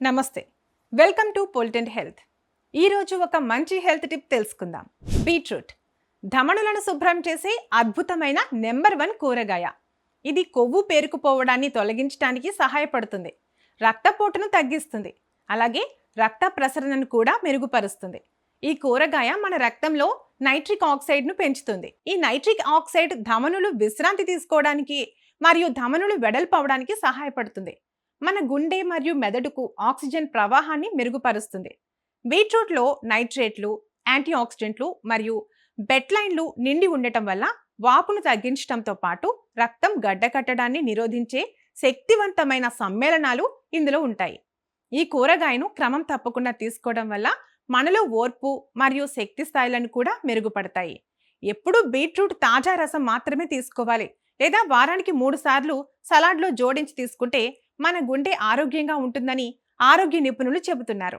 నమస్తే. Welcome to పోల్టెంట్ health. ఈరోజు ఒక మంచి హెల్త్ టిప్ తెలుసుకుందాం. బీట్రూట్. ధమనులను శుభ్రం చేసే అద్భుతమైన నెంబర్ వన్ కూరగాయ. ఇది కొవ్వు పేరుకుపోవడాన్ని తొలగించడానికి సహాయపడుతుంది. రక్తపోటును తగ్గిస్తుంది. అలాగే రక్త ప్రసరణను కూడా మెరుగుపరుస్తుంది. ఈ కూరగాయ మన రక్తంలో నైట్రిక్ ఆక్సైడ్ను పెంచుతుంది. ఈ నైట్రిక్ ఆక్సైడ్ ధమనులు విశ్రాంతి తీసుకోవడానికి మరియు ధమనులు వెడల్పవడానికి సహాయపడుతుంది. మన గుండె మరియు మెదడుకు ఆక్సిజన్ ప్రవాహాన్ని మెరుగుపరుస్తుంది. బీట్రూట్లో నైట్రేట్లు యాంటీ ఆక్సిడెంట్లు మరియు బెట్లైన్లు నిండి ఉండటం వల్ల వాపును తగ్గించడంతో పాటు రక్తం గడ్డకట్టడాన్ని నిరోధించే శక్తివంతమైన సమ్మేళనాలు ఇందులో ఉంటాయి. ఈ కూరగాయను క్రమం తప్పకుండా తీసుకోవడం వల్ల మనలో ఓర్పు మరియు శక్తి స్థాయిలను కూడా మెరుగుపడతాయి. ఎప్పుడూ బీట్రూట్ తాజా రసం మాత్రమే తీసుకోవాలి. లేదా వారానికి మూడు సార్లు సలాడ్లో జోడించి తీసుకుంటే మన గుండె ఆరోగ్యంగా ఉంటుందని ఆరోగ్య నిపుణులు చెబుతున్నారు.